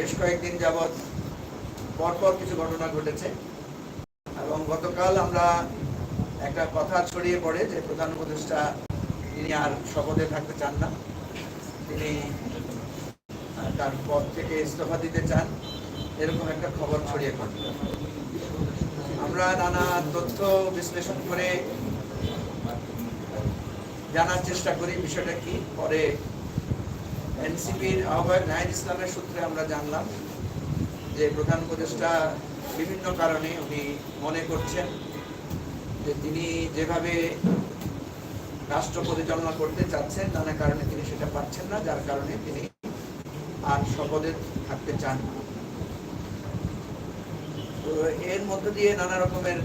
বেশ কয়েকদিন যাবৎ পরপর কিছু ঘটনা ঘটেছে। এবং গতকাল আমরা একটা কথা ছড়িয়ে পড়ে যে প্রধান উপদেষ্টা তিনি আর শপথে থাকতে চান না। তিনি তার পদ থেকে ইস্তফা দিতে চান। এরকম একটা খবর ছড়িয়ে পড়ে। আমরা নানা তথ্য বিশ্লেষণ করে জানার চেষ্টা করি বিষয়টা কি। পরে এনসিপির আহ্বায়ক নাহিদ ইসলামের সূত্রে আমরা জানলাম যে প্রধান উপদেষ্টা বিভিন্ন কারণে উনি মনে করছেন যে তিনি যেভাবে রাষ্ট্র পরিচালনা করতে চাচ্ছেন, নানা কারণে তিনি সেটা পাচ্ছেন না, যার কারণে তিনি আর শপথে থাকতে চান না। তো এর মধ্য দিয়ে নানা রকমের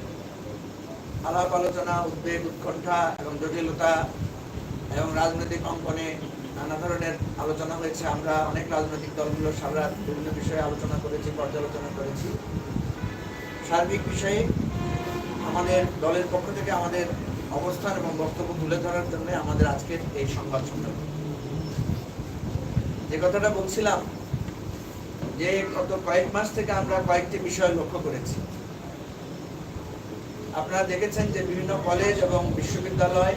আলাপ আলোচনা, উদ্বেগ, উৎকণ্ঠা এবং জটিলতা এবং রাজনৈতিক অঙ্কনে নানা ধরনের আলোচনা হয়েছে। আমরা অনেক রাজনৈতিক দলগুলো সারা বিভিন্ন বিষয়ে আলোচনা করেছি, পর্যালোচনা করেছি। সার্বিক বিষয়ে আমাদের দলের পক্ষ থেকে আমাদের অবস্থান এবং বক্তব্য তুলে ধরার জন্য আমাদের আজকের এই সংবাদ সম্মেলন। যে কথাটা বলছিলাম, যে গত কয়েক মাস থেকে আমরা কয়েকটি বিষয় লক্ষ্য করেছি। আপনারা দেখেছেন যে বিভিন্ন কলেজ এবং বিশ্ববিদ্যালয়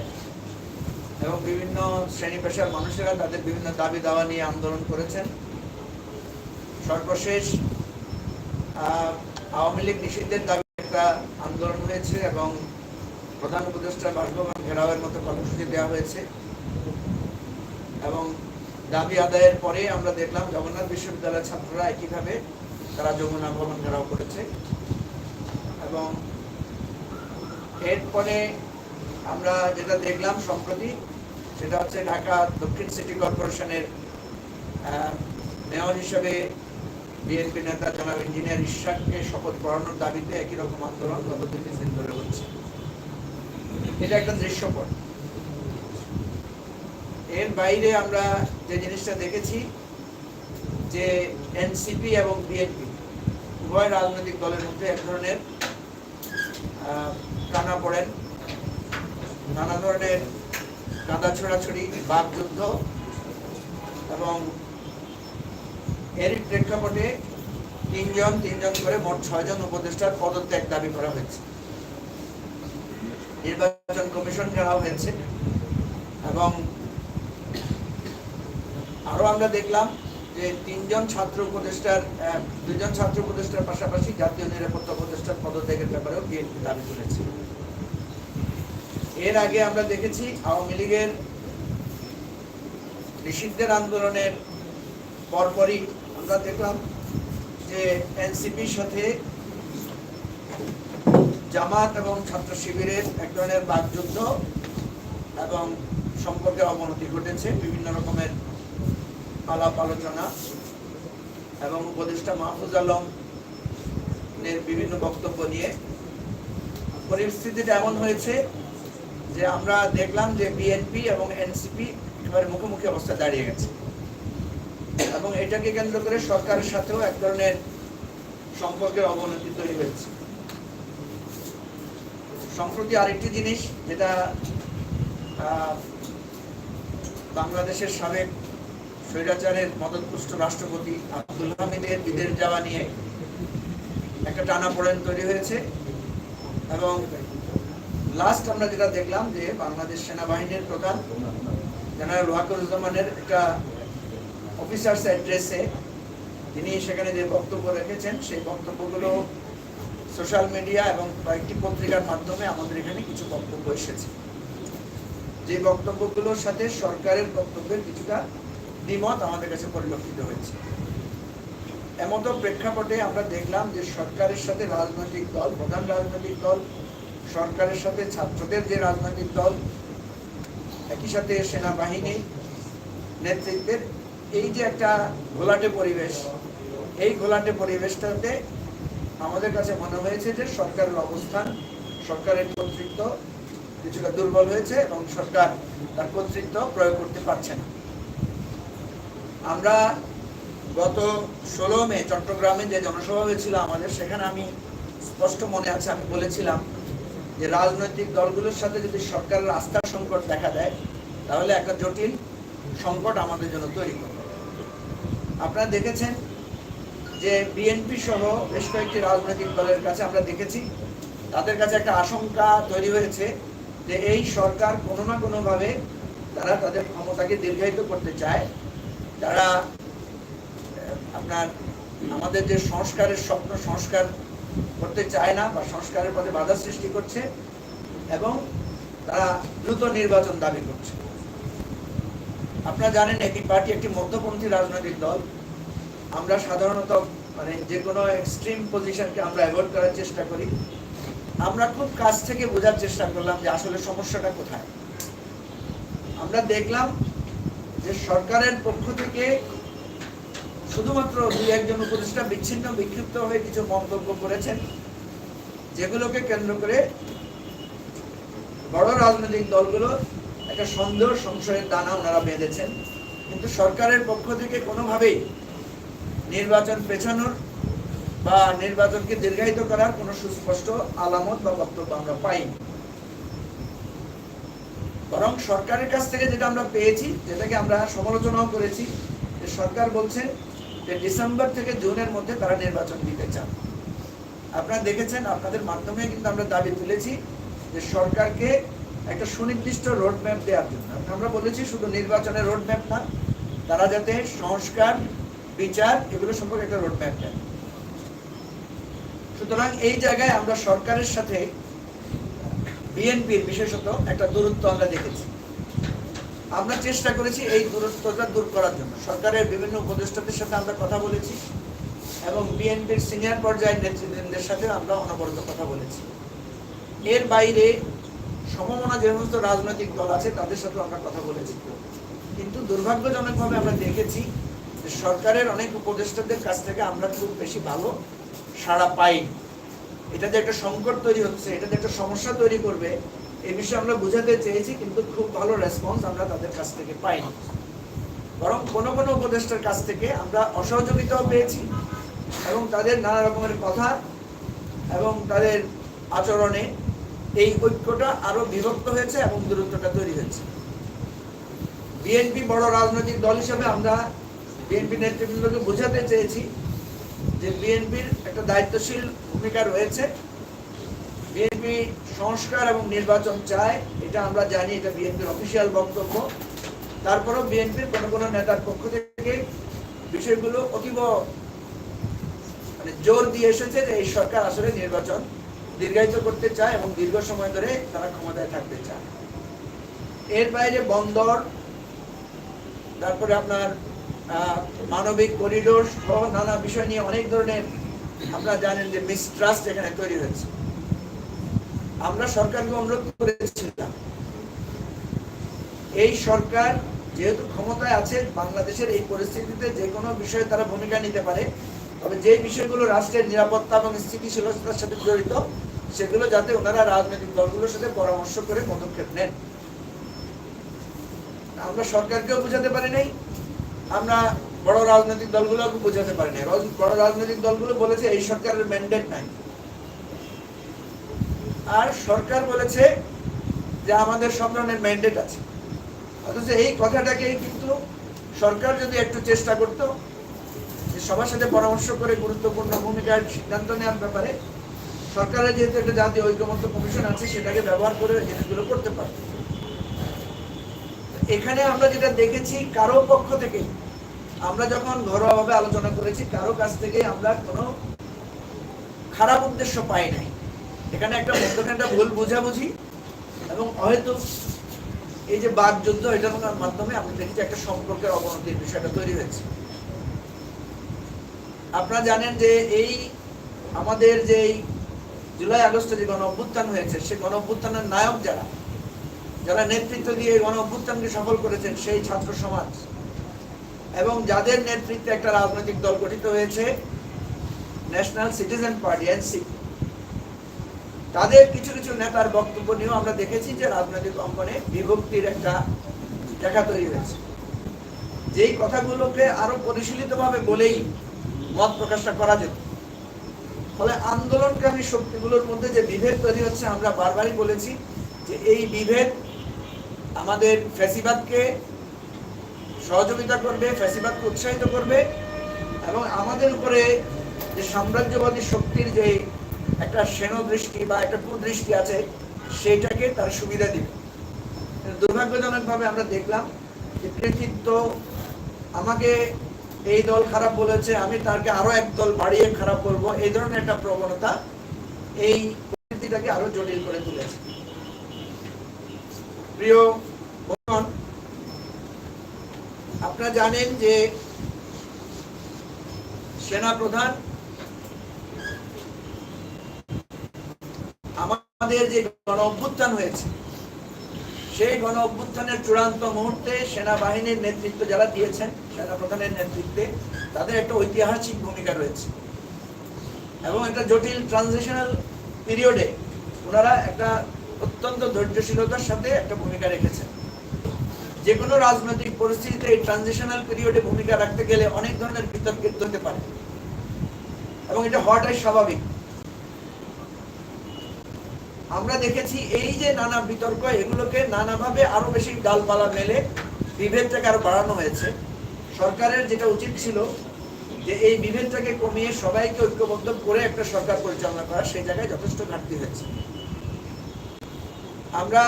এবং বিভিন্ন শ্রেণি পেশার মানুষেরা তাদের বিভিন্ন দাবি দাওয়া নিয়ে আন্দোলন করেছেন। সর্বশেষ আওয়ামী লীগ নিষিদ্ধের দাবি একটা আন্দোলন হয়েছে এবং প্রধান উপদেষ্টা বাসভবন ঘেরাওয়ের মতো কর্মসূচি দেওয়া হয়েছে। এবং দাবি আদায়ের পরে আমরা দেখলাম জগন্নাথ বিশ্ববিদ্যালয়ের ছাত্ররা একইভাবে তারা যমুনা ভবন ঘেরাও করেছে। এবং এরপরে আমরা যেটা দেখলাম সম্প্রতি, সেটা হচ্ছে ঢাকা দক্ষিণ সিটি কর্পোরেশনের মেয়র হিসেবে বিএনপি নেতা জনাব ইঞ্জিনিয়ার ইশাককে শপথ পড়ানোর দাবিতে একই রকম আন্দোলন গত দুই তিন দিন ধরে হচ্ছে। এটা একটা দৃশ্যপট। এর বাইরে আমরা যে জিনিসটা দেখেছি, যে এনসিপি এবং বিএনপি উভয় রাজনৈতিক দলের মধ্যে এক ধরনের টানা পড়েন। নানা ধরনের কাদা ছোড়াছড়ি বাকযুদ্ধ এবং এর প্রেক্ষাপটে তিনজন তিনজন করে মোট ছয়জন উপদেষ্টার পদত্যাগ দাবি করা হয়েছে। নির্বাচন কমিশন ঘেরাও হয়েছে এবং আরও আমরা দেখলাম যে তিনজন ছাত্র উপদেষ্টার দুজন ছাত্র উপদেষ্টার পাশাপাশি জাতীয় নিরাপত্তা উপদেষ্টার পদত্যাগের ব্যাপারেও বিএনপি দাবি তুলেছে। এর আগে আমরা দেখেছি আওয়ামী লীগের নিষিদ্ধের আন্দোলনের পরপরই আমরা দেখলাম যে এনসিপির সাথে জামাত এবং ছাত্র শিবিরের এক ধরনের বাকযুদ্ধ এবং সম্পর্কে অবনতি ঘটেছে, বিভিন্ন রকমের আলাপ আলোচনা এবং উপদেষ্টা মাহফুজ আলম এর বিভিন্ন বক্তব্য নিয়ে। পরিস্থিতিটা এমন হয়েছে যে আমরা দেখলাম যে বিএনপি এবং এনসিপি একেবারে মুখোমুখি অবস্থায় দাঁড়িয়ে গেছে। এবং এটাকে কেন্দ্র করে সরকারের সাথেও এক ধরনের সম্পর্কের অবনতি তৈরি হয়েছে। সম্প্রতি আরেকটি জিনিস যেটা বাংলাদেশের সাবেক স্বৈরাচারের মদতপুষ্ট রাষ্ট্রপতি আব্দুল হামিদের বিদেশ যাওয়া নিয়ে একটা টানাপোড়েন তৈরি হয়েছে এবং লাস্ট আমরা যেটা দেখলাম যে বাংলাদেশ সেনাবাহিনীর প্রধান জেনারেল একটা অফিসার্স অ্যাড্রেসে তিনি সেখানে যে বক্তব্য রেখেছেন, সেই বক্তব্যগুলো সোশ্যাল মিডিয়া এবং কয়েকটি পত্রিকার মাধ্যমে আমাদের এখানে কিছু বক্তব্য এসেছে। যে বক্তব্যগুলোর সাথে সরকারের বক্তব্যের কিছুটা দ্বিমত আমাদের কাছে পরিলক্ষিত হয়েছে। এমত প্রেক্ষাপটে আমরা দেখলাম যে সরকারের সাথে রাজনৈতিক দল, প্রধান রাজনৈতিক দল সরকারের সাথে ছাত্রদের যে রাজনৈতিক দল, একই সাথে সেনাবাহিনী নেতৃত্বের এই যে একটা ঘোলাটে পরিবেশ, এই ঘোলাটে পরিবেশটাতে আমাদের কাছে মনে হয়েছে যে সরকারের অবস্থান, সরকারের কর্তৃত্ব কিছুটা দুর্বল হয়েছে এবং সরকার তার কর্তৃত্ব প্রয়োগ করতে পারছে না। আমরা গত ষোলো মে চট্টগ্রামে যে জনসভা হয়েছিল আমাদের, সেখানে আমি স্পষ্ট মনে আছে, আমি বলেছিলাম যে রাজনৈতিক দলগুলোর সাথে যদি সরকারের আস্থার সংকট দেখা দেয়, তাহলে একটা জটিল সংকট আমাদের জন্য তৈরি করবে। আপনারা দেখেছেন যে বিএনপি সহ বেশ কয়েকটি রাজনৈতিক দলের কাছে আমরা দেখেছি, তাদের কাছে একটা আশঙ্কা তৈরি হয়েছে যে এই সরকার কোনো না কোনোভাবে তারা তাদের ক্ষমতাকে দীর্ঘায়িত করতে চায়। তারা, আপনার আমাদের যে সংস্কারের স্বপ্ন, সংস্কার করতে চায় না বা সংস্কারের পথে বাধা সৃষ্টি করছে এবং তারা দ্রুত নির্বাচন দাবি করছে। আপনারা জানেন একটি পার্টি, একটি মধ্যপন্থী রাজনৈতিক দল। আমরা সাধারণত মানে যে কোনো এক্সট্রিম পজিশনকে আমরা অ্যাভয়েড করার চেষ্টা করি। আমরা খুব কাছ থেকে বোঝার চেষ্টা করলাম যে আসলে সমস্যাটা কোথায়। আমরা দেখলাম যে সরকারের পক্ষ থেকে শুধুমাত্র দুই একজন উপদেষ্টা বিচ্ছিন্ন, বিক্ষিপ্ত হয়ে কিছু মন্তব্য করেছেন, যেগুলোকে কেন্দ্র করে বড় রাজনৈতিক দলগুলো একটা সন্দেহ, সংশয়ের দানা ওনারা বেঁধেছেন। কিন্তু সরকারের পক্ষ থেকে কোনোভাবেই নির্বাচন পেছানোর বা নির্বাচনকে দীর্ঘায়িত করার কোনো সুস্পষ্ট আলামত বা বক্তব্য আমরা পাইনি। বরং সরকারের কাছ থেকে যেটা আমরা পেয়েছি, যেটাকে আমরা সমালোচনাও করেছি, যে সরকার বলছে ডিসেম্বর থেকে জুনের মধ্যে তারা নির্বাচন দিতে চান। আপনারা দেখেছেন, আপনাদের মাধ্যমে কিন্তু আমরা দাবি তুলেছি যে সরকারকে একটা সুনির্দিষ্ট রোড ম্যাপ দেওয়ার জন্য। আমরা বলেছি শুধু নির্বাচনের রোড ম্যাপ না, তারা যাতে সংস্কার, বিচার এগুলো সম্পর্কে একটা রোড ম্যাপ দেন সুতরাং এই জায়গায় আমরা সরকারের সাথে বিএনপির বিশেষত একটা দূরত্ব আমরা দেখেছি। আমরা চেষ্টা করেছি এই দূরত্বটা দূর করার জন্য। সরকারের বিভিন্ন উপদেষ্টাদের সাথে আমরা কথা বলেছি এবং বিএনপির সিনিয়র পর্যায়ের নেতৃবৃন্দের সাথে আমরা অনবরত কথা বলেছি। এর বাইরে সমমনা যে সমস্ত রাজনৈতিক দল আছে, তাদের সাথে আমরা কথা বলেছি। কিন্তু দুর্ভাগ্যজনকভাবে আমরা দেখেছি যে সরকারের অনেক উপদেষ্টাদের কাছ থেকে আমরা খুব বেশি ভালো সাড়া পাইনি। এটা যে একটা সংকট তৈরি হচ্ছে এটা যে একটা সমস্যা তৈরি করবে। এই বিষয়ে আমরা বুঝাতে চেয়েছি, কিন্তু খুব ভালো রেসপন্স আমরা তাদের কাছ থেকে পাইনি। বরং কোনো কোনো উপদেষ্টার কাছ থেকে আমরা অসহযোগিতাও পেয়েছি এবং তাদের নানা রকমের কথা এবং তাদের আচরণে এই ঐক্যটা আরও বিভক্ত হয়েছে এবং দূরত্বটা তৈরি হয়েছে। বিএনপি বড় রাজনৈতিক দল হিসেবে আমরা বিএনপি নেতৃবৃন্দকে বোঝাতে চেয়েছি যে বিএনপির একটা দায়িত্বশীল ভূমিকা রয়েছে। বিএনপি সংস্কার এবং নির্বাচন চায়, এটা আমরা জানি, এটা বিএনপির অফিসিয়াল বক্তব্য। তারপরেও বিএনপির কোনো কোনো নেতার পক্ষ থেকে বিষয়গুলো অতীব মানে জোর দিয়ে এসেছে যে এই সরকার আসলে নির্বাচন দীর্ঘায়িত করতে চায় এবং দীর্ঘ সময় ধরে তারা ক্ষমতায় থাকতে চায়। এর বাইরে বন্দর, তারপরে আপনার মানবিক করিডোর সহ নানা বিষয় নিয়ে অনেক ধরনের আপনারা জানেন যে মিসট্রাস্ট এখানে তৈরি হয়েছে। আমরা সরকারকে অনুরোধ করেছিলাম। এই সরকার যেহেতু ক্ষমতায় আছে, বাংলাদেশের এই পরিস্থিতিতে যে কোনো বিষয়ে তারা ভূমিকা নিতে পারে। তবে যে বিষয়গুলো রাষ্ট্রের নিরাপত্তা এবং স্থিতিশীলতার সাথে জড়িত, সেগুলো যাতে ওনারা রাজনৈতিক দলগুলোর সাথে পরামর্শ করে পদক্ষেপ নেন। আমরা সরকারকেও বোঝাতে পারি নাই, আমরা বড় রাজনৈতিক দলগুলোকে বোঝাতে পারি নাই। বড় রাজনৈতিক দলগুলো বলেছে, এই সরকারের ম্যান্ডেট নাই। আর সরকার বলেছে যে আমাদের সব ধরনের ম্যান্ডেট আছে। অথচ এই কথাটাকে কিন্তু সরকার যদি একটু চেষ্টা করতো, যে সবার সাথে পরামর্শ করে গুরুত্বপূর্ণ ভূমিকার সিদ্ধান্ত নেওয়ার ব্যাপারে, সরকারের যেহেতু একটা জাতীয় ঐক্যমত্য কমিশন আছে, সেটাকে ব্যবহার করে জিনিসগুলো করতে পারে এখানে আমরা যেটা দেখেছি, কারও পক্ষ থেকে, আমরা যখন ঘরোয়াভাবে আলোচনা করেছি, কারও কাছ থেকে আমরা কোনো খারাপ উদ্দেশ্য পাই নাই। এখানে একটা মধ্যখানে একটা ভুল বোঝাবুঝি এবং হয়তো এই যে বাদ যুদ্ধ এটার মাধ্যমে আমরা দেখেছি একটা সম্পর্কের অবনতির বিষয়টা তৈরি হয়েছে। আপনারা জানেন যে এই আমাদের যে জুলাই আগস্টে যে গণ অভ্যুত্থান হয়েছে, সে গণ অভ্যুত্থানের নায়ক যারা যারা নেতৃত্ব দিয়ে গণ অভ্যুত্থানকে সফল করেছেন, সেই ছাত্র সমাজ। এবং যাদের নেতৃত্বে একটা রাজনৈতিক দল গঠিত হয়েছে ন্যাশনাল সিটিজেন পার্টি এনসিপি তাদের কিছু কিছু নেতার বক্তব্য নিয়েও আমরা দেখেছি যে রাজনৈতিক অঙ্গনে বিভক্তির একটা দেখা তৈরি হয়েছে। যেই কথাগুলোকে আরও পরিশীলিতভাবে বলেই মত প্রকাশটা করা যেত। ফলে আন্দোলনকারী শক্তিগুলোর মধ্যে যে বিভেদ তৈরি হচ্ছে, আমরা বারবারই বলেছি যে এই বিভেদ আমাদের ফ্যাসিবাদকে সহযোগিতা করবে, ফ্যাসিবাদকে উৎসাহিত করবে এবং আমাদের উপরে যে সাম্রাজ্যবাদী শক্তির যে একটা সেনদৃষ্টি বা একটা কুদৃষ্টি আছে, সেইটাকে তার সুবিধা দিবে। দুর্ভাগ্যজনকভাবে আমরা দেখলাম যে কৃতিত্ব আমাকে এই দল খারাপ বলেছে, আমি তাকে আরও এক দল বাড়িয়ে খারাপ বলব এই ধরনের একটা প্রবণতা এই পরিস্থিতিটাকে আরও জটিল করে তুলেছে। প্রিয় আপনারা জানেন যে সেনা প্রধান আমাদের যে গণ অভ্যুত্থান হয়েছে, সেই গণ অভ্যুত্থানের চূড়ান্ত মুহূর্তে সেনাবাহিনীর নেতৃত্ব যারা দিয়েছেন সেনা প্রধানের নেতৃত্বে, তাদের একটা ঐতিহাসিক ভূমিকা রয়েছে। এবং একটা জটিল ট্রানজিশনাল পিরিয়ডে ওনারা একটা অত্যন্ত ধৈর্যশীলতার সাথে একটা ভূমিকা রেখেছেন। যে কোনো রাজনৈতিক পরিস্থিতিতে এই ট্রানজিশনাল পিরিয়ডে ভূমিকা রাখতে গেলে অনেক ধরনের বিতর্কিত হতে পারে। এবং এটা হওয়াটাই স্বাভাবিক। আমরা দেখেছি এই যে নানা বিতর্ক, এগুলোকে নানাভাবে আরও বেশি ডালপালা মেলে, বিভেদটাকে আরও বাড়ানো হয়েছে। সরকারের যেটা উচিত ছিল যে এই বিভেদটাকে কমিয়ে সবাইকে ঐক্যবদ্ধ করে একটা সরকার পরিচালনা করা, সেই জায়গায় যথেষ্ট ঘাটতি হয়েছে। আমরা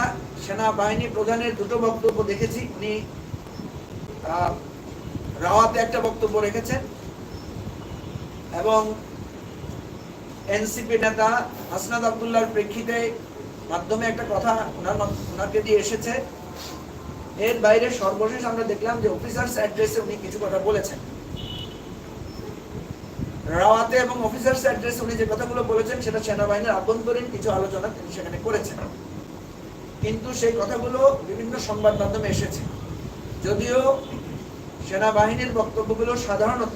সেনাবাহিনী প্রধানের দুটো বক্তব্য দেখেছি, উনি রাওয়াতে একটা বক্তব্য রেখেছেন এবং এনসিপি নেতা হাসনাদ আবদুল্লাহর প্রেক্ষিতে মাধ্যমে একটা কথা ওনাকে দিয়ে এসেছে। এর বাইরে সর্বশেষ আমরা দেখলাম যে অফিসার্স অ্যাড্রেসে উনি কিছু কথা বলেছেন। রাওয়াতে এবং অফিসার্স অ্যাড্রেসে উনি যে কথাগুলো বলেছেন, সেটা সেনাবাহিনীর আভ্যন্তরীণ কিছু আলোচনা তিনি সেখানে করেছেন। কিন্তু সেই কথাগুলো বিভিন্ন সংবাদ মাধ্যমে এসেছে। যদিও সেনাবাহিনীর বক্তব্যগুলো সাধারণত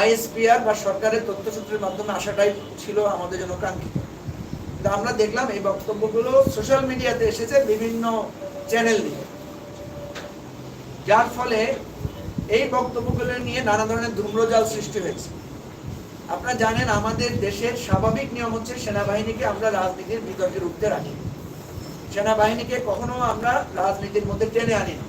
আইএসপিআর বা সরকারের তথ্যসূত্রের মাধ্যমে আসাটাই ছিল আমাদের জন্য কাঙ্ক্ষিত। কিন্তু আমরা দেখলাম এই বক্তব্যগুলো সোশ্যাল মিডিয়াতে এসেছে বিভিন্ন চ্যানেল নিয়ে যার ফলে এই বক্তব্যগুলো নিয়ে নানা ধরনের ধূম্রজাল সৃষ্টি হয়েছে। আপনারা জানেন, আমাদের দেশের স্বাভাবিক নিয়ম হচ্ছে সেনাবাহিনীকে আমরা রাজনীতির বিতর্কের উঠতে রাখি। সেনাবাহিনীকে কখনো আমরা রাজনীতির মধ্যে টেনে আনি না।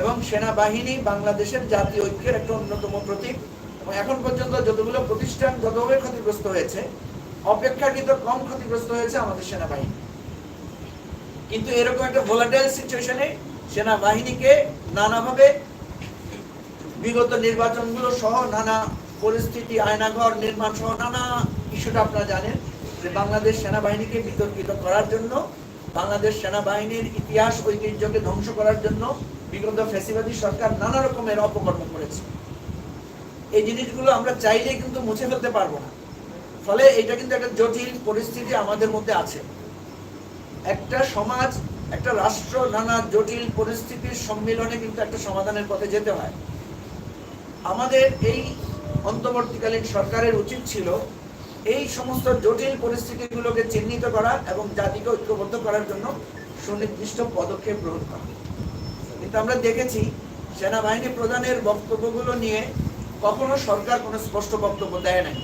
এবং সেনাবাহিনী বাংলাদেশের জাতীয় ঐক্যের একটা অন্যতম প্রতীক। এবং এখন পর্যন্ত যতগুলো প্রতিষ্ঠান যতভাবে ক্ষতিগ্রস্ত হয়েছে, অপেক্ষাকৃত কম ক্ষতিগ্রস্ত হয়েছে আমাদের সেনাবাহিনী। কিন্তু এরকম একটা ভোলাটাইল সিচুয়েশনে সেনাবাহিনীকে নানাভাবে বিগত নির্বাচনগুলো সহ নানা পরিস্থিতি, আয়নাঘর নির্মাণ সহ নানা ইস্যুটা আপনারা জানেন যে বাংলাদেশ সেনাবাহিনীকে বিতর্কিত করার জন্য, বাংলাদেশ সেনাবাহিনীর ইতিহাস, ঐতিহ্যকে ধ্বংস করার জন্য বিগত ফ্যাসিবাদী সরকার নানা রকমের অপকর্ম করেছে। এই জিনিসগুলো আমরা চাইলেই কিন্তু মুছে ফেলতে পারব না। ফলে এটা কিন্তু একটা জটিল পরিস্থিতি আমাদের মধ্যে আছে। একটা সমাজ, একটা রাষ্ট্র নানা জটিল পরিস্থিতির সম্মিলনে কিন্তু একটা সমাধানের পথে যেতে হয়। আমাদের এই অন্তর্বর্তীকালীন সরকারের উচিত ছিল এই সমস্ত জটিল পরিস্থিতিগুলোকে চিহ্নিত করা এবং জাতিকে ঐক্যবদ্ধ করার জন্য সুনির্দিষ্ট পদক্ষেপ গ্রহণ করা। কিন্তু আমরা দেখেছি সেনাবাহিনী প্রধানের বক্তব্যগুলো নিয়ে কখনো সরকার কোনো স্পষ্ট বক্তব্য দেয় নাই।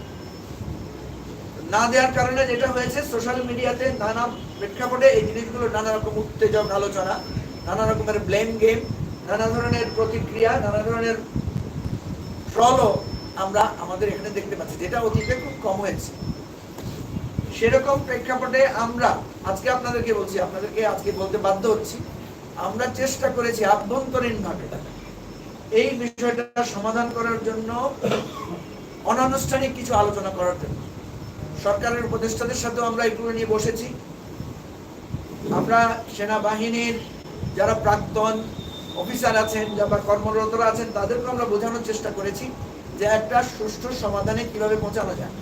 না দেওয়ার কারণে যেটা হয়েছে সোশ্যাল মিডিয়াতে নানা প্রেক্ষাপটে এই জিনিসগুলো নানা রকম উত্তেজক আলোচনা, নানা রকমের ব্লেম গেম নানা ধরনের প্রতিক্রিয়া, নানা ধরনের ট্রলও আমরা আমাদের এখানে দেখতে পাচ্ছি, যেটা অতীতে খুব কম হয়েছে। সেরকম প্রেক্ষাপটে আমরা, আজকে আপনাদেরকে বলছি, আপনাদেরকে আজকে বলতে বাধ্য হচ্ছি আমরা চেষ্টা করেছি আভ্যন্তরীণ ভাবে। এই বিষয়টা সমাধান করার জন্য, অনানুষ্ঠানিক কিছু আলোচনা করার জন্য। সরকারের উপদেষ্টাদের সাথেও আমরা এগুলো নিয়ে বসেছি। আমরা সেনাবাহিনীর যারা প্রাক্তন অফিসার আছেন, যারা কর্মরতরা আছেন তাদেরকে আমরা বোঝানোর চেষ্টা করেছি যে একটা সুষ্ঠু সমাধানে কীভাবে পৌঁছানো যায়।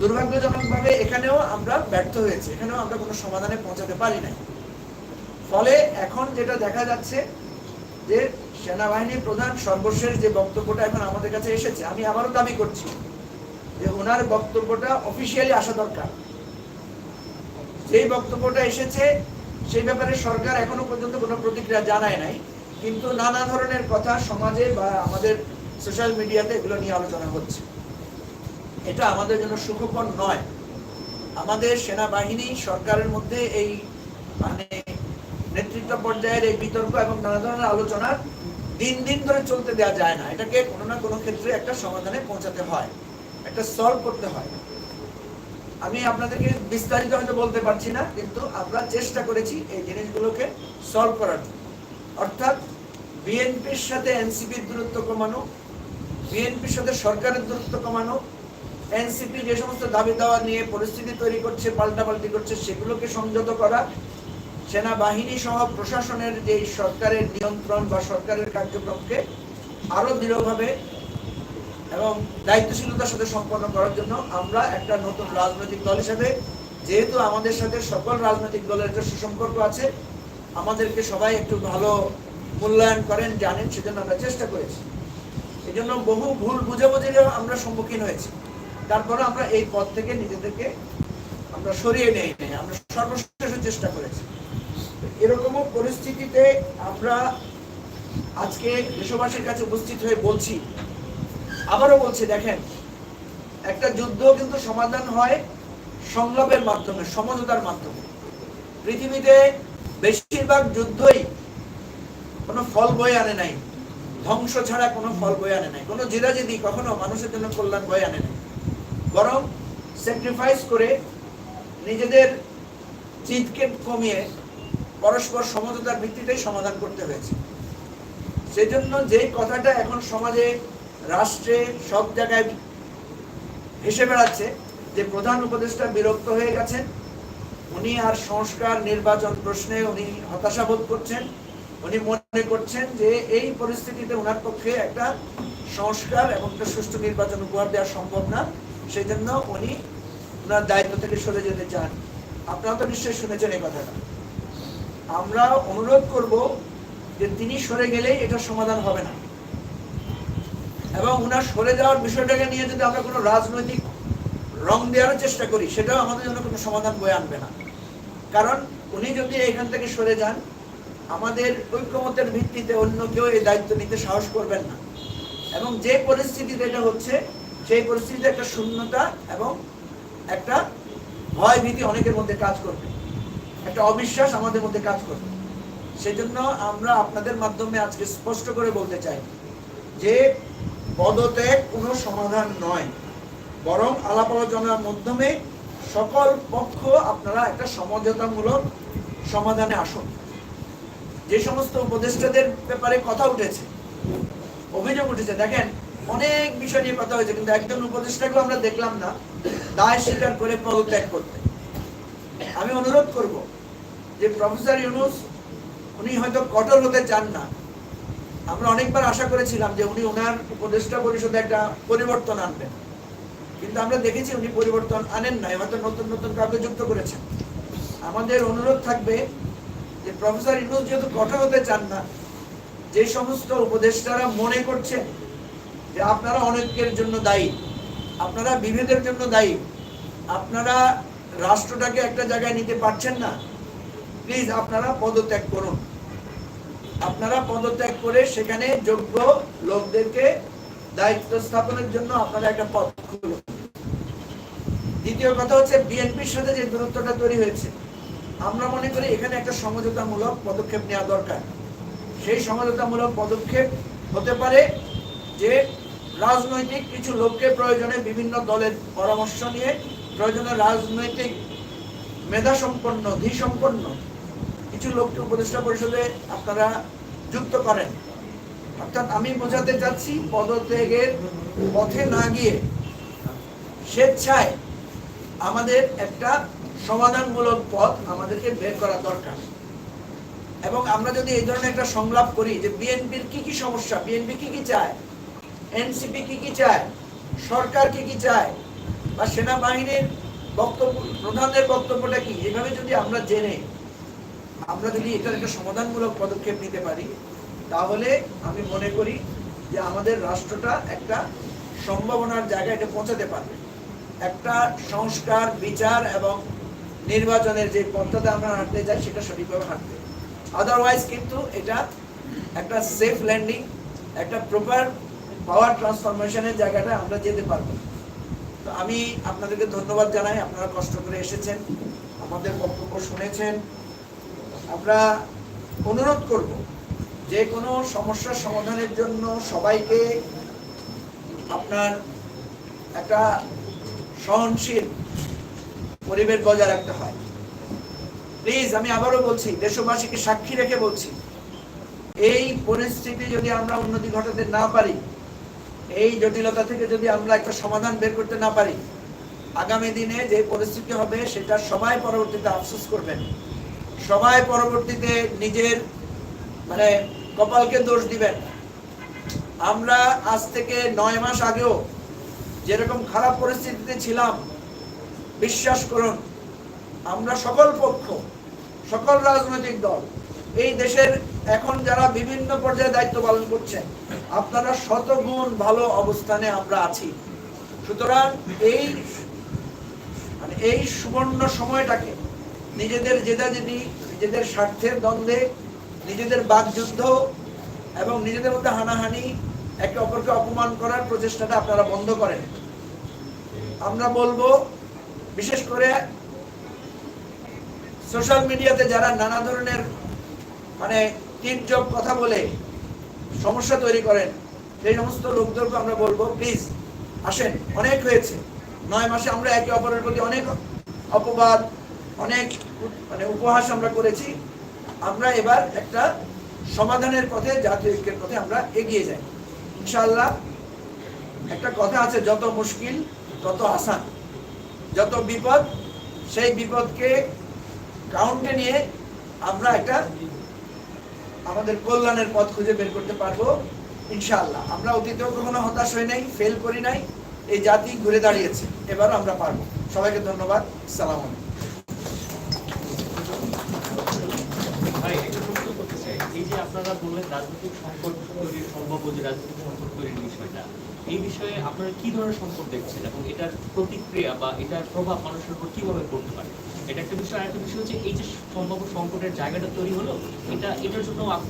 দুর্ভাগ্যজনকভাবে এখানেও আমরা ব্যর্থ হয়েছি। এখানেও আমরা কোনো সমাধানে পৌঁছাতে পারি নাই। ফলে এখন যেটা দেখা যাচ্ছে যে সেনাবাহিনী প্রধান সর্বশেষ যে বক্তব্যটা এখন আমাদের কাছে এসেছে, আমি আবারও দাবি করছি যে ওনার বক্তব্যটা অফিসিয়ালি আসা দরকার। যেই বক্তব্যটা এসেছে, সেই ব্যাপারে সরকার এখনও পর্যন্ত কোনো প্রতিক্রিয়া জানায় নাই, কিন্তু নানা ধরনের কথা সমাজে বা আমাদের সোশ্যাল মিডিয়াতে এগুলো নিয়ে আলোচনা হচ্ছে। এটা আমাদের জন্য সুখকর নয়। আমাদের সেনাবাহিনী সরকারের মধ্যে এই মানে নেতৃত্ব পর্যায়ের এই বিতর্ক এবং নানা ধরনের আলোচনার দিন দিন ধরে চলতে দেওয়া যায় না। এটাকে কোনো না কোনো ক্ষেত্রে একটা সমাধানে পৌঁছাতে হয়, একটা সলভ করতে হয়। আমি আপনাদেরকে বিস্তারিত হয়তো বলতে পারছি না, কিন্তু আমরা চেষ্টা করেছি এই জিনিসগুলোকে সলভ করার জন্য। অর্থাৎ বিএনপির সাথে এনসিপির দূরত্ব কমানো, বিএনপির সাথে সরকারের দূরত্ব কমানো, এনসিপি যে সমস্ত দাবি দাওয়া নিয়ে পরিস্থিতি তৈরি করছে, পাল্টাপাল্টি করছে, সেগুলোকে সংযত করা সেনাবাহিনী সহ প্রশাসনের যে সরকারের নিয়ন্ত্রণ বা সরকারের কার্যক্রমকে আরও দৃঢ়ভাবে এবং দায়িত্বশীলতার সাথে সম্পন্ন করার জন্য আমরা একটা নতুন রাজনৈতিক দল হিসেবে, যেহেতু আমাদের সাথে সকল রাজনৈতিক দলের একটা সুসম্পর্ক আছে, আমাদেরকে সবাই একটু ভালো মূল্যায়ন করেন, জানেন, সেজন্য আমরা চেষ্টা করেছি। এই জন্য বহু ভুল বুঝাবুঝিরও আমরা সম্মুখীন হয়েছি। তারপরে আমরা এই পথ থেকে নিজেদেরকে আমরা সরিয়ে নেই আমরা সর্বশেষ চেষ্টা করেছি। এরকমও পরিস্থিতিতে আমরা আজকে দেশবাসীর কাছে উপস্থিত হয়ে বলছি, আবারও বলছি, দেখেন, একটা যুদ্ধ কিন্তু সমাধান হয় সংলাপের মাধ্যমে, সমঝোতার মাধ্যমে। পৃথিবীতে বেশিরভাগ যুদ্ধই কোনো ফল বয়ে আনে নাই, ধ্বংস ছাড়া কোনো ফল বয়ে আনে নাই, কোনো জিরাজিদি কখনো মানুষের জন্য কল্যাণ বয়ে আনে নাই। বরং স্যাক্রিফাইস করে নিজেদের জিদকে কমিয়ে পরস্পর সমঝোতার ভিত্তিতেই সমাধান করতে হয়েছে। সেজন্য যেই কথাটা এখন সমাজে, রাষ্ট্রে সব জায়গায় ভেসে বেড়াচ্ছে, যে প্রধান উপদেষ্টা বিরক্ত হয়ে গেছেন, উনি আর সংস্কার নির্বাচন প্রশ্নে উনি হতাশা বোধ করছেন, উনি মনে করছেন যে এই পরিস্থিতিতে ওনার পক্ষে একটা সংস্কার এবং একটা সুষ্ঠু নির্বাচন উপহার দেওয়া সম্ভব না সেই জন্য উনি ওনার দায়িত্ব থেকে সরে যেতে চান। আপনারা তো নিশ্চয়ই শুনেছেন এই কথাটা। আমরা অনুরোধ করব যে তিনি সরে গেলেই এটা সমাধান হবে না। এবং ওনার সরে যাওয়ার বিষয়টাকে নিয়ে যদি আমরা কোনো রাজনৈতিক রং দেওয়ার চেষ্টা করি, সেটাও আমাদের জন্য কোনো সমাধান বয়ে আনবে না। কারণ উনি যদি এখান থেকে সরে যান, আমাদের ঐক্যমতের ভিত্তিতে অন্য কেউ এই দায়িত্ব নিতে সাহস করবেন না। এবং যে পরিস্থিতিতে এটা হচ্ছে, সেই পরিস্থিতিতে একটা শূন্যতা এবং একটা ভয় ভীতি অনেকের মধ্যে কাজ করবে। একটা অবিশ্বাস আমাদের মধ্যে কাজ করবে। সেজন্য আমরা আপনাদের মাধ্যমে আজকে স্পষ্ট করে বলতে চাই যে পদত্যাগ কোনো সমাধান নয়। বরং আলাপ আলোচনার মাধ্যমে সকল পক্ষ আপনারা একটা সমঝোতামূলক সমাধানে আসুন। যে সমস্ত উপদেষ্টাদের ব্যাপারে কথা উঠেছে, অভিযোগ উঠেছে, দেখেন, অনেক বিষয় নিয়ে কথা হয়েছে, কিন্তু একজন উপদেষ্টাকেও আমরা দেখলাম না। দায় স্বীকার করে পদত্যাগ করতে। আমি অনুরোধ করব যে প্রফেসর ইউনুস, উনি হয়তো কঠোর হতে চান না। আমরা অনেকবার আশা করেছিলাম যে উনি ওনার উপদেষ্টা পরিষদে একটা পরিবর্তন আনবেন। কিন্তু আমরা দেখেছি উনি পরিবর্তন আনেন নাই, হয়তো নতুন নতুন কাউকে যুক্ত করেছেন। আমাদের অনুরোধ থাকবে যে প্রফেসর ইউনুস যেহেতু কঠোর হতে চান না, যে সমস্ত উপদেষ্টারা মনে করছেন যে আপনারা অনেকের জন্য দায়ী, আপনারা বিভেদের জন্য দায়ী, আপনারা রাষ্ট্রটাকে একটা জায়গায় নিতে পারছেন না প্লিজ আপনারা পদত্যাগ করুন। আপনারা পদত্যাগ করে সেখানে যোগ্য লোকদেরকে দায়িত্ব স্থাপনের জন্য আপনারা একটা পথ খুলুন। দ্বিতীয় কথা হচ্ছে, বিএনপির সাথে যে দূরত্বটা তৈরি হয়েছে, আমরা মনে করি এখানে একটা সমঝোতামূলক পদক্ষেপ নেওয়া দরকার। সেই সমঝোতামূলক পদক্ষেপ হতে পারে যে রাজনৈতিক কিছু লোককে প্রয়োজনে বিভিন্ন দলের পরামর্শ নিয়ে প্রয়োজনে রাজনৈতিক মেধা সম্পন্ন, ধী সম্পন্ন কিছু লোককে উপদেষ্টা পরিষদে আপনারা যুক্ত করেন। অর্থাৎ আমি বোঝাতে চাচ্ছি পদত্যাগের পথে না গিয়ে স্বেচ্ছায় আমাদের একটা সমাধানমূলক পথ আমাদেরকে বের করা দরকার। এবং আমরা যদি এই ধরনের একটা সংলাপ করি যে বিএনপির কি কি সমস্যা, বিএনপি কি কি চায়, এনসিপি কি কি চায়, সরকার কি কি চায় বা সেনাবাহিনীর বক্তব্য, প্রধানদের বক্তব্যটা কি? এভাবে যদি আমরা জেনে, আমরা যদি এটার একটা সমাধানমূলক পদক্ষেপ নিতে পারি, তাহলে আমি মনে করি যে আমাদের রাষ্ট্রটা একটা সম্ভাবনার জায়গায় এটা পৌঁছাতে পারবে। একটা সংস্কার, বিচার এবং নির্বাচনের যে পথটাতে আমরা হাঁটতে যাই, সেটা সঠিকভাবে হাঁটতে। আদারওয়াইজ কিন্তু এটা একটা সেফ ল্যান্ডিং একটা প্রপার পাওয়ার ট্রান্সফরমেশনের জায়গাটা আমরা যেতে পারব না। তো আমি আপনাদেরকে ধন্যবাদ জানাই, আপনারা কষ্ট করে এসেছেন, আমাদের বক্তব্য শুনেছেন। আমরা অনুরোধ করব, যে কোনো সমস্যার সমাধানের জন্য সবাইকে আপনার একটা সহনশীল পরিবেশ বজায় রাখতে হয়। প্লিজ, আমি আবারও বলছি, দেশবাসীকে সাক্ষী রেখে বলছি, এই পরিস্থিতি যদি আমরা উন্নতি ঘটাতে না পারি এই জটিলতা থেকে যদি আমরা একটা সমাধান বের করতে না পারি, আগামী দিনে যে পরিস্থিতি হবে সেটা সবাই পরবর্তীতে আফসোস করবেন। সবাই পরবর্তীতে নিজের মানে কপালকে দোষ দিবেন। আমরা আজ থেকে নয় মাস আগেও যেরকম খারাপ পরিস্থিতিতে ছিলাম, বিশ্বাস করুন, আমরা সকল পক্ষ, সকল রাজনৈতিক দল, এই দেশের এখন যারা বিভিন্ন পর্যায়ে দায়িত্ব পালন করছেন আপনারা শতগুণ ভালো অবস্থানে আমরা আছি। সুতরাং এই মানে এই সুবর্ণ সময়টাকে নিজেদের জেদাজেদি, নিজেদের স্বার্থের দ্বন্দ্বে, নিজেদের বাকযুদ্ধ এবং নিজেদের মধ্যে হানাহানি, একে অপরকে অপমান করার প্রচেষ্টাটা আপনারা বন্ধ করেন। আমরা বলব, বিশেষ করে সোশ্যাল মিডিয়াতে যারা নানা ধরনের মানে টিপজপ কথা বলে সমস্যা তৈরি করেন, সেই সমস্ত লোকদেরকে আমরা বলব প্লিজ আসেন, অনেক হয়েছে। নয় মাসে আমরা একে অপরের প্রতি অনেক অপবাদ, অনেক মানে উপহাস আমরা করেছি। আমরা এবার একটা সমাধানের পথে, জাতীয় ঐক্যের পথে আমরা এগিয়ে যাই। ইনশাল্লাহ একটা কথা আছে, যত মুশকিল, তত আসান। যত বিপদ, সেই বিপদকে কাউন্টে নিয়ে আমরা একটা আমাদের কল্যাণের পথ খুঁজে বের করতে পারব, ইনশাআল্লাহ। আমরা অতীতেও কখনো হতাশ হই নাই ফেল করি নাই, এই জাতি ঘুরে দাঁড়িয়েছে এবারও আমরা পারব। সবাইকে ধন্যবাদ, সালাম এই আপনারা বললেন রাজনৈতিক সংকট তৈরির সম্ভাব্য যে রাজনৈতিক সংকট তৈরির বিষয়টা, এই বিষয়ে আপনারা কি ধরনের সংকট দেখছেন এবং এটার প্রতিক্রিয়া বা এটার প্রভাব মানুষের উপর কীভাবে পড়তে পারে? এটা একটা বিষয় আর একটা বিষয় হচ্ছে এই যে সম্ভাব্য সংকটের জায়গাটা তৈরি হলো, এটা, এটার জন্য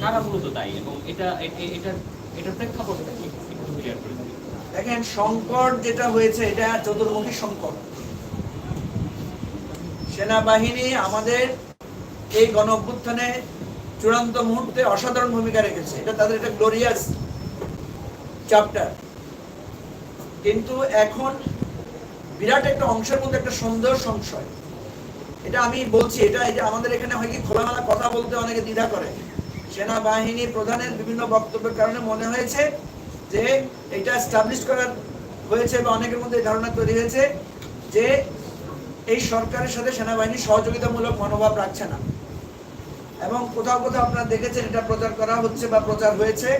কারা মূলত দায়ী এবং এটা, এ- এ- এটার এটার প্রেক্ষাপটটা কি? একটু ক্লিয়ার করে দেখেন, সংকট যেটা হয়েছে, এটা চতুর্মুখী সংকট। সেনাবাহিনী আমাদের এই গণ অভ্যুত্থানে চূড়ান্ত মুহূর্তে অসাধারণ ভূমিকা রেখেছে। এটা তাদের একটা গ্লোরিয়াস চ্যাপ্টার কিন্তু এখন বিরাট একটা অংশের মধ্যে একটা সন্দেহ, সংশয়। এটা আমি বলছি, এটা এই যে আমাদের এখানে হয় কি খোলামেলা কথা বলতে অনেকে দ্বিধা করে। সেনাবাহিনী প্রধানের বিভিন্ন বক্তব্যের কারণে মনে হয়েছে যে এটা স্টাবলিশ করার হয়েছে বা অনেকের মধ্যে ধারণা তৈরি হয়েছে যে এই সরকারের সাথে সেনাবাহিনী সহযোগিতামূলক মনোভাব রাখছে না। এবং কোথাও কোথাও আপনারা দেখেছেন এটা প্রচার করা হচ্ছে বা প্রচার হয়েছে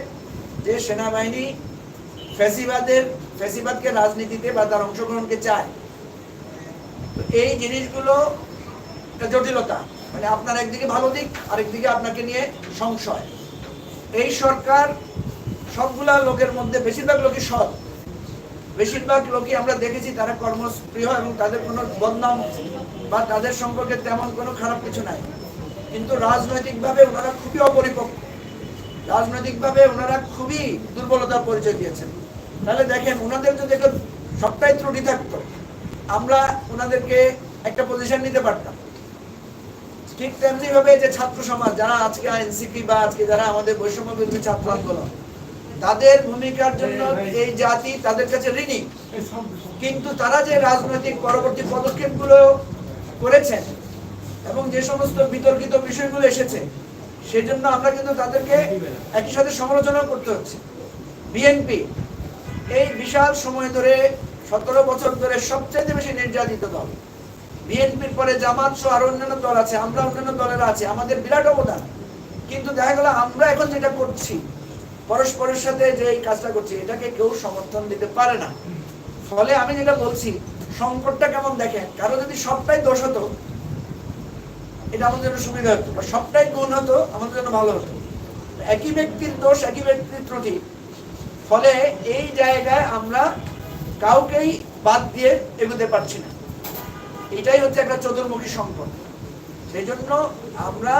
যে সেনাবাহিনী ফ্যাসিবাদের, ফ্যাসিবাদকে রাজনীতিতে বা তার অংশগ্রহণকে চায়। তো এই জিনিসগুলো জটিলতা। মানে আপনার একদিকে ভালো দিক, আরেকদিকে আপনাকে নিয়ে সংশয়। এই সরকার সবগুলা লোকের মধ্যে, বেশিরভাগ লোকই সৎ। বেশিরভাগ লোকই আমরা দেখেছি, তারা কর্মপ্রিয় এবং তাদের কোনো বদনাম বা তাদের সম্পর্কে তেমন কোনো খারাপ কিছু নাই। কিন্তু রাজনৈতিকভাবে ওনারা খুবই অপরিপক্ক। রাজনৈতিকভাবে ওনারা খুবই দুর্বলতার পরিচয় দিয়েছেন। তাহলে দেখেন, ওনাদের যদি একটু সবটাই ত্রুটি থাকতো, আমরা ওনাদেরকে একটা পজিশন নিতে পারতাম। ঠিক তেমনি ভাবে যে ছাত্র সমাজ, যারা আজকে এনসিপি বা আজকে যারা আমাদের বৈষম্য বিরোধী ছাত্র আন্দোলন, তাদের ভূমিকার জন্য এই জাতি তাদের কাছে ঋণী। কিন্তু তারা যে রাজনৈতিক পরবর্তী পদক্ষেপগুলো করেছেন এবং যে সমস্ত বিতর্কিত বিষয়গুলো এসেছে, সেজন্য আমরা কিন্তু তাদেরকে একই সাথে সমালোচনা করতে হচ্ছে। বিএনপি এই বিশাল সময় ধরে সতেরো বছর ধরে সবচেয়ে বেশি নির্যাতিত দল। বিএনপির পরে জামাত সহ আরও অন্যান্য দল আছে, আমরা অন্যান্য দলের আছে, আমাদের বিরাট অবদান। কিন্তু দেখা গেল, আমরা এখন যেটা করছি, পরস্পরের সাথে যে এই কাজটা করছি, এটাকে কেউ সমর্থন দিতে পারে না। ফলে আমি যেটা বলছি, সংকটটা কেমন দেখেন? কারও যদি সবটাই দোষ হতো, এটা আমাদের জন্য সুবিধা হতো। বা সবটাই গুণ হতো, আমাদের জন্য ভালো হতো। একই ব্যক্তির দোষ, একই ব্যক্তির ত্রুটি। ফলে এই জায়গায় আমরা কাউকেই বাদ দিয়ে এগোতে পারছি না। এটাই হচ্ছে একটা চতুর্মুখী সম্পদ। সেই জন্য আমরা